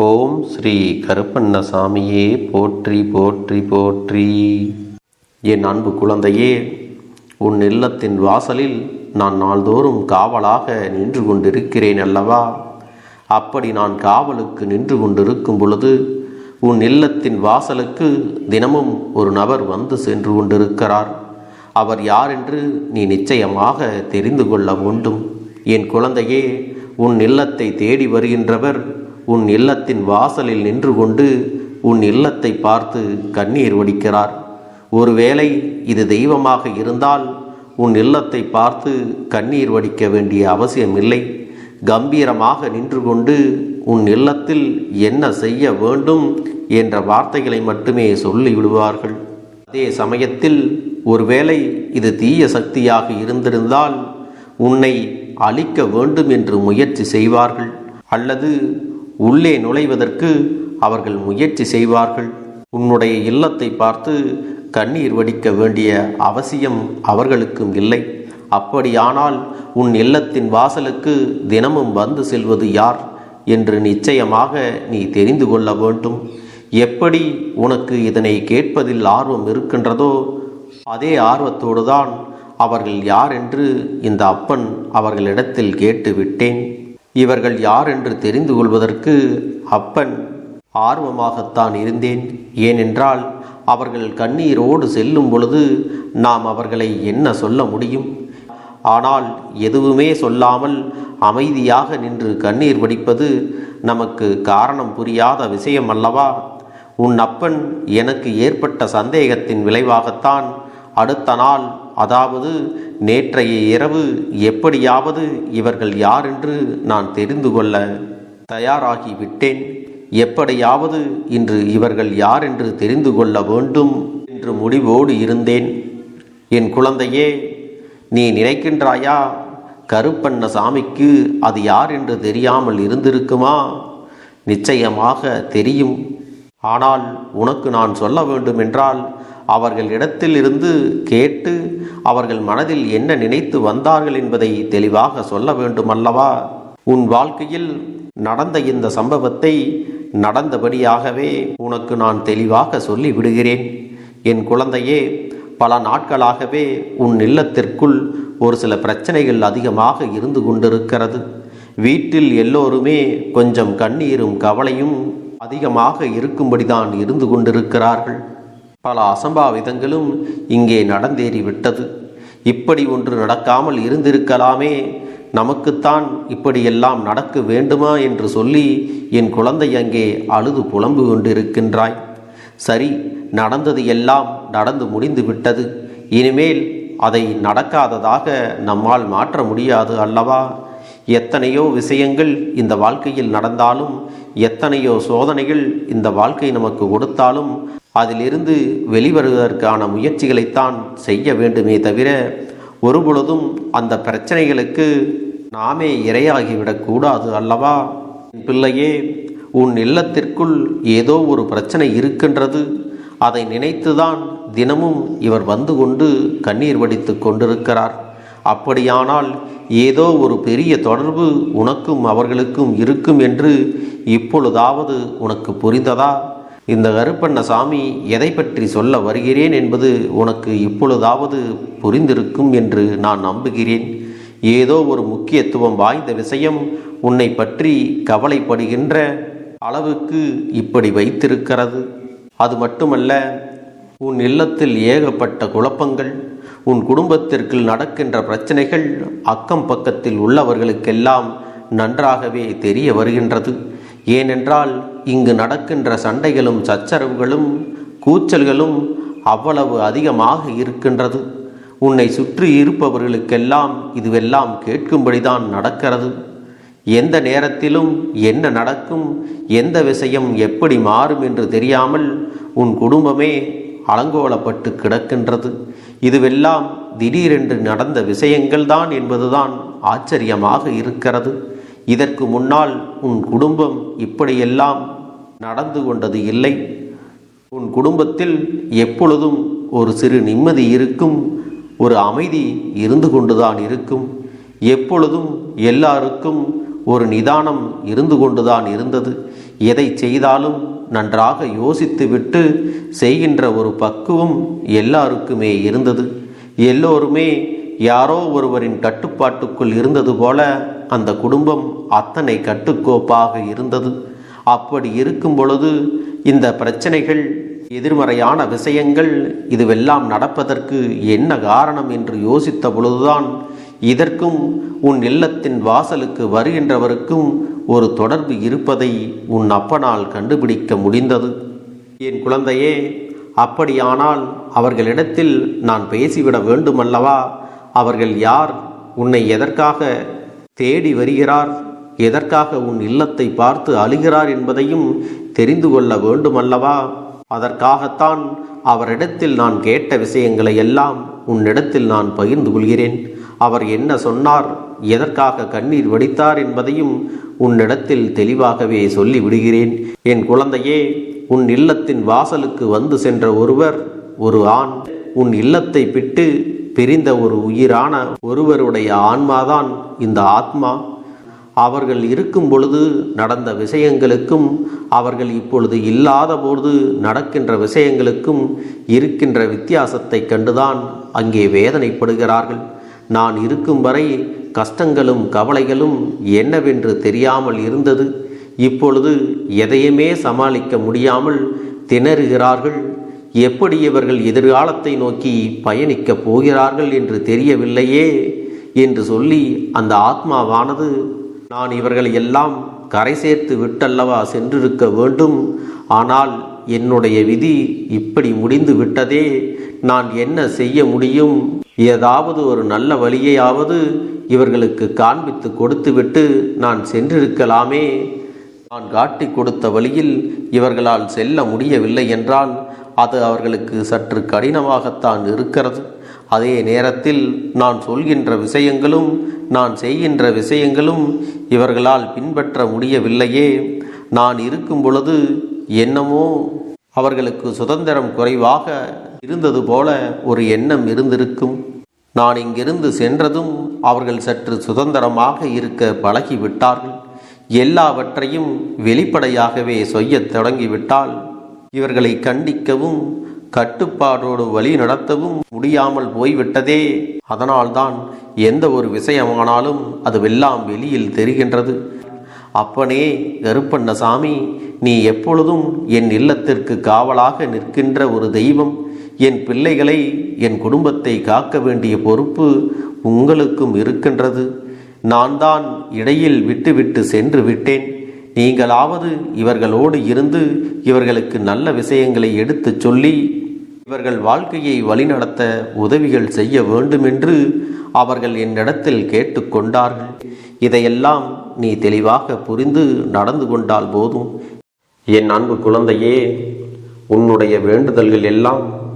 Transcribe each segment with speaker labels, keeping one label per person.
Speaker 1: ஓம் ஸ்ரீ கருப்பண்ணசாமியே போற்றி போற்றி போற்றி. என் அன்பு குழந்தையே உன் இல்லத்தின் வாசலில் நான் நாள்தோறும் காவலாக நின்று கொண்டிருக்கிறேன் அல்லவா? அப்படி நான் காவலுக்கு நின்று கொண்டிருக்கும் பொழுது உன் இல்லத்தின் வாசலுக்கு தினமும் ஒரு நபர் வந்து சென்று கொண்டிருக்கிறார். அவர் யார் என்று நீ நிச்சயமாக தெரிந்து கொள்ள வேண்டும். என் குழந்தையே உன் இல்லத்தை தேடி வருகின்றவர் உன் இல்லத்தின் வாசலில் நின்று கொண்டு உன் இல்லத்தை பார்த்து கண்ணீர் வடிக்கிறார். ஒருவேளை இது தெய்வமாக இருந்தால் உன் இல்லத்தை பார்த்து கண்ணீர் வடிக்க வேண்டிய அவசியமில்லை. கம்பீரமாக நின்று கொண்டு உன் இல்லத்தில் என்ன செய்ய வேண்டும் என்ற வார்த்தைகளை மட்டுமே சொல்லி விடுவார்கள் அதே சமயத்தில் ஒருவேளை இது தீய சக்தியாக இருந்திருந்தால் உன்னை அழிக்க வேண்டும் என்று முயற்சி செய்வார்கள். அல்லது உள்ளே நுழைவதற்கு அவர்கள் முயற்சி செய்வார்கள். உன்னுடைய இல்லத்தை பார்த்து கண்ணீர் வடிக்க வேண்டிய அவசியம் அவர்களுக்கும் இல்லை. அப்படியானால் உன் இல்லத்தின் வாசலுக்கு தினமும் வந்து செல்வது யார் என்று நிச்சயமாக நீ தெரிந்து கொள்ள வேண்டும். எப்படி உனக்கு இதனை கேட்பதில் ஆர்வம் இருக்கின்றதோ அதே ஆர்வத்தோடு தான் அவர்கள் யார் என்று இந்த அப்பன் அவர்களிடத்தில் கேட்டு விட்டேன். இவர்கள் யார் என்று தெரிந்து கொள்வதற்கு அப்பன் ஆர்வமாகத்தான் இருந்தேன். ஏனென்றால் அவர்கள் கண்ணீரோடு செல்லும் பொழுது நாம் அவர்களை என்ன சொல்ல முடியும்? ஆனால் எதுவுமே சொல்லாமல் அமைதியாக நின்று கண்ணீர் வடிப்பது நமக்கு காரணம் புரியாத விஷயம் அல்லவா? உன் அப்பன் எனக்கு ஏற்பட்ட சந்தேகத்தின் விளைவாகத்தான் அடுத்த நாள் அதாவது நேற்றைய இரவு எப்படியாவது இவர்கள் யார் என்று நான் தெரிந்து கொள்ள தயாராகி விட்டேன். எப்படியாவது இன்று இவர்கள் யார் என்று தெரிந்து கொள்ள வேண்டும் என்று முடிவோடு இருந்தேன். என் குழந்தையே நீ நினைக்கின்றாயா கருப்பண்ண சாமிக்கு அது யார் என்று தெரியாமல் இருந்திருக்குமா? நிச்சயமாக தெரியும். ஆனால் உனக்கு நான் சொல்ல வேண்டுமென்றால் அவர்களிடத்தில் இருந்து கேட்டு அவர்கள் மனதில் என்ன நினைத்து வந்தார்கள் என்பதை தெளிவாக சொல்ல வேண்டுமல்லவா? உன் வாழ்க்கையில் நடந்த இந்த சம்பவத்தை நடந்தபடியாகவே உனக்கு நான் தெளிவாக சொல்லி விடுகிறேன் என் குழந்தையே பல நாட்களாகவே உன் இல்லத்திற்குள் ஒரு சில பிரச்சனைகள் அதிகமாக இருந்து கொண்டிருக்கிறது. வீட்டில் எல்லோருமே கொஞ்சம் கண்ணீரும் கவலையும் அதிகமாக இருக்கும்படிதான் இருந்து கொண்டிருக்கிறார்கள். பல அசம்பாவிதங்களும் இங்கே நடந்தேறிவிட்டது. இப்படி ஒன்று நடக்காமல் இருந்திருக்கலாமே. நமக்குத்தான் இப்படியெல்லாம் நடக்க வேண்டுமா என்று சொல்லி என் குழந்தை அங்கே அழுது புலம்பு கொண்டிருக்கின்றாய். சரி நடந்தது எல்லாம் நடந்து முடிந்து விட்டது. இனிமேல் அதை நடக்காததாக நம்மால் மாற்ற முடியாது அல்லவா? எத்தனையோ விஷயங்கள் இந்த வாழ்க்கையில் நடந்தாலும் எத்தனையோ சோதனைகள் இந்த வாழ்க்கை நமக்கு கொடுத்தாலும் அதிலிருந்து வெளிவருவதற்கான முயற்சிகளைத்தான் செய்ய வேண்டுமே தவிர ஒருபொழுதும் அந்த பிரச்சனைகளுக்கு நாமே இரையாகிவிடக்கூடாது அல்லவா? பிள்ளையே உன் இல்லத்திற்குள் ஏதோ ஒரு பிரச்சனை இருக்கின்றது. அதை நினைத்துதான் தினமும் இவர் வந்து கொண்டு கண்ணீர் வடித்து கொண்டிருக்கிறார். அப்படியானால் ஏதோ ஒரு பெரிய தொடர்பு உனக்கும் அவர்களுக்கும் இருக்கும் என்று இப்பொழுதாவது உனக்கு புரிந்ததா? இந்த கருப்பண்ண சாமி எதை பற்றி சொல்ல வருகிறேன் என்பது உனக்கு இப்பொழுதாவது புரிந்திருக்கும் என்று நான் நம்புகிறேன். ஏதோ ஒரு முக்கியத்துவம் வாய்ந்த விஷயம் உன்னை பற்றி கவலைப்படுகின்ற அளவுக்கு இப்படி வைத்திருக்கிறது. அது மட்டுமல்ல உன் இல்லத்தில் ஏகப்பட்ட குழப்பங்கள் உன் குடும்பத்திற்குள் நடக்கின்ற பிரச்சனைகள் அக்கம் பக்கத்தில் உள்ளவர்களுக்கெல்லாம் நன்றாகவே தெரிய வருகின்றது. ஏனென்றால் இங்கு நடக்கின்ற சண்டைகளும் சச்சரவுகளும் கூச்சல்களும் அவ்வளவு அதிகமாக இருக்கின்றது. உன்னை சுற்றி இருப்பவர்களுக்கெல்லாம் இதுவெல்லாம் கேட்கும்படிதான் நடக்கிறது. எந்த நேரத்திலும் என்ன நடக்கும் எந்த விஷயம் எப்படி மாறும் என்று தெரியாமல் உன் குடும்பமே அலங்கோலப்பட்டு கிடக்கின்றது. இதுவெல்லாம் திடீரென்று நடந்த விஷயங்கள்தான் என்பதுதான் ஆச்சரியமாக இருக்கிறது. இதற்கு முன்னால் உன் குடும்பம் இப்படியெல்லாம் நடந்து கொண்டது இல்லை. உன் குடும்பத்தில் எப்பொழுதும் ஒரு சிறு நிம்மதி இருக்கும் ஒரு அமைதி இருந்து கொண்டுதான் இருக்கும். எப்பொழுதும் எல்லாருக்கும் ஒரு நிதானம் இருந்து கொண்டுதான் இருந்தது. எதை செய்தாலும் நன்றாக யோசித்துவிட்டு செய்கின்ற ஒரு பக்குவம் எல்லாருக்குமே இருந்தது. எல்லோருமே யாரோ ஒருவரின் கட்டுப்பாட்டுக்குள் இருந்தது போல அந்த குடும்பம் அத்தனை கட்டுக்கோப்பாக இருந்தது. அப்படி இருக்கும் பொழுது இந்த பிரச்சனைகள் எதிர்மறையான விஷயங்கள் இதுவெல்லாம் நடப்பதற்கு என்ன காரணம் என்று யோசித்த பொழுதுதான் இதற்கும் உன் இல்லத்தின் வாசலுக்கு வருகின்றவருக்கும் ஒரு தொடர்பு இருப்பதை உன் அப்பனால் கண்டுபிடிக்க முடிந்தது. என் குழந்தையே அப்படியானால் அவர்களிடத்தில் நான் பேசிவிட வேண்டுமல்லவா? அவர்கள் யார்? உன்னை எதற்காக தேடி வருகிறார்? எதற்காக உன் இல்லத்தை பார்த்து அழுகிறார் என்பதையும் தெரிந்து கொள்ள வேண்டுமல்லவா? அதற்காகத்தான் அவரிடத்தில் நான் கேட்ட விஷயங்களை எல்லாம் உன்னிடத்தில் நான் பகிர்ந்து கொள்கிறேன். அவர் என்ன சொன்னார்? எதற்காக கண்ணீர் வடித்தார் என்பதையும் உன்னிடத்தில் தெளிவாகவே சொல்லி விடுகிறேன் என் குழந்தையே உன் இல்லத்தின் வாசலுக்கு வந்து சென்ற ஒருவர் ஒரு ஆண் உன் இல்லத்தை விட்டு பிரிந்த ஒரு உயிரான ஒருவருடைய ஆன்மாதான் இந்த ஆத்மா. அவர்கள் இருக்கும் பொழுது நடந்த விஷயங்களுக்கும் அவர்கள் இப்பொழுது இல்லாத பொழுது நடக்கின்ற விஷயங்களுக்கும் இருக்கின்ற வித்தியாசத்தை கண்டுதான் அங்கே வேதனைப்படுகிறார்கள். நான் இருக்கும் வரை கஷ்டங்களும் கவலைகளும் என்னவென்று தெரியாமல் இருந்தது. இப்பொழுது எதையுமே சமாளிக்க முடியாமல் திணறுகிறார்கள். எப்படி இவர்கள் எதிர்காலத்தை நோக்கி பயணிக்கப் போகிறார்கள் என்று தெரியவில்லையே என்று சொல்லி அந்த ஆத்மாவானது நான் இவர்களை எல்லாம் கரை சேர்த்து விட்டல்லவா சென்றிருக்க வேண்டும். ஆனால் என்னுடைய விதி இப்படி முடிந்து விட்டதே. நான் என்ன செய்ய முடியும்? ஏதாவது ஒரு நல்ல வழியையாவது இவர்களுக்கு காண்பித்து கொடுத்துவிட்டு நான் சென்றிருக்கலாமே. நான் காட்டி கொடுத்த வழியில் இவர்களால் செல்ல முடியவில்லை என்றால் அது அவர்களுக்கு சற்று கடினமாகத்தான் இருக்கிறது. அதே நேரத்தில் நான் சொல்கின்ற விஷயங்களும் நான் செய்கின்ற விஷயங்களும் இவர்களால் பின்பற்ற முடியவில்லையே. நான் இருக்கும் பொழுது என்னமோ அவர்களுக்கு சுதந்திரம் குறைவாக இருந்தது போல ஒரு எண்ணம் இருந்திருக்கும். நான் இங்கிருந்து சென்றதும் அவர்கள் சற்று சுதந்திரமாக இருக்க பழகிவிட்டார்கள். எல்லாவற்றையும் வெளிப்படையாகவே செய்யத் தொடங்கிவிட்டால் இவர்களை கண்டிக்கவும் கட்டுப்பாடோடு வழி நடத்தவும் முடியாமல் போய்விட்டதே. அதனால்தான் எந்த ஒரு விஷயமானாலும் அதுவெல்லாம் வெளியில் தெரிகின்றது. அப்பனே கருப்பண்ணசாமி நீ எப்பொழுதும் என் இல்லத்திற்கு காவலாக நிற்கின்ற ஒரு தெய்வம். என் பிள்ளைகளை என் குடும்பத்தை காக்க வேண்டிய பொறுப்பு உங்களுக்கும் இருக்கின்றது. நான் தான் இடையில் விட்டுவிட்டு சென்று விட்டேன். நீங்களாவது இவர்களோடு இருந்து இவர்களுக்கு நல்ல விஷயங்களை எடுத்துச் சொல்லி இவர்கள் வாழ்க்கையை வழிநடத்த உதவிகள் செய்ய வேண்டுமென்று அவர்கள் என்னிடத்தில் கேட்டுக்கொண்டார்கள் இதையெல்லாம் நீ தெளிவாக புரிந்து நடந்து கொண்டால் போதும். என் அன்பு குழந்தையே உன்னுடைய வேண்டுதல்கள் எல்லாம்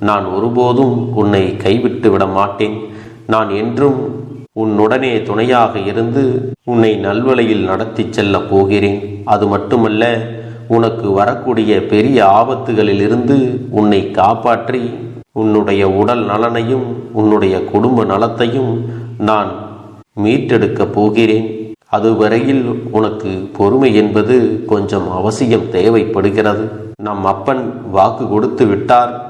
Speaker 1: நான் ஒருபோதும் உன்னை கைவிட்டு விட மாட்டேன் நான் என்றும் உன்னுடனே துணையாக இருந்து உன்னை நல்வழியில் நடத்தி செல்ல போகிறேன். அது மட்டுமல்ல உனக்கு வரக்கூடிய பெரிய ஆபத்துகளிலிருந்து உன்னை காப்பாற்றி உன்னுடைய உடல் நலனையும் உன்னுடைய குடும்ப நலத்தையும் நான் மீட்டெடுக்கப் போகிறேன். அதுவரையில் உனக்கு பொறுமை என்பது கொஞ்சம் அவசியம் தேவைப்படுகிறது. நம் அப்பன் வாக்கு கொடுத்து விட்டார்.